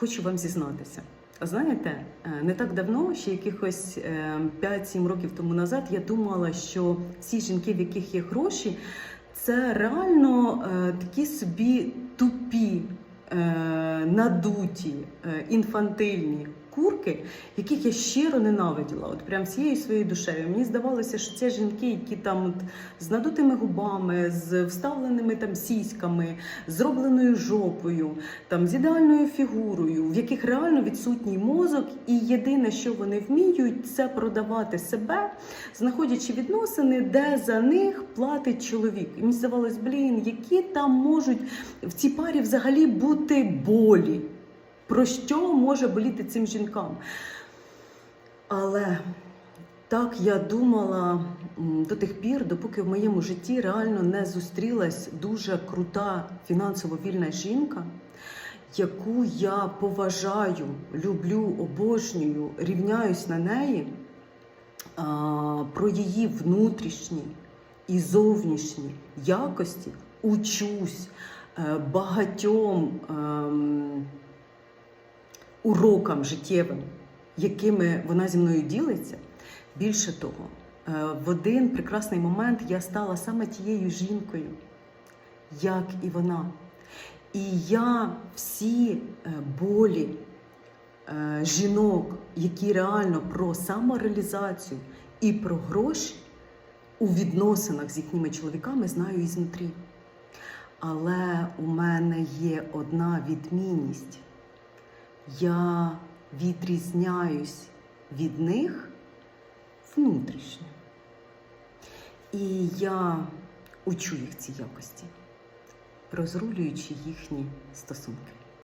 хочу вам зізнатися. Знаєте, е, не так давно, ще якихось е, 5-7 років тому назад, я думала, що всі жінки, в яких є гроші, це реально е, такі собі тупі, е, надуті, е, інфантильні курки, яких я щиро ненавиділа, от прям всією своєю душею. Мені здавалося, що це жінки, які там от, з надутими губами, з вставленими там сіськами, зробленою жопою, там з ідеальною фігурою, в яких реально відсутній мозок, і єдине, що вони вміють, це продавати себе, знаходячи відносини, де за них платить чоловік. І мені здавалось, блін, які там можуть в цій парі взагалі бути болі. Про що може боліти цим жінкам? Але так я думала до тих пір, допоки в моєму житті реально не зустрілась дуже крута фінансово вільна жінка, яку я поважаю, люблю, обожнюю, рівняюсь на неї, про її внутрішні і зовнішні якості учусь е, багатьом. Урокам життєвим, якими вона зі мною ділиться. Більше того, е, в один прекрасний момент я стала саме тією жінкою, як і вона. І я всі е, болі е, жінок, які реально про самореалізацію і про гроші у відносинах з їхніми чоловіками знаю ізнутрі. Але у мене є одна відмінність я відрізняюсь від них внутрішньо. І я учу їх ці якості, розрулюючи їхні стосунки.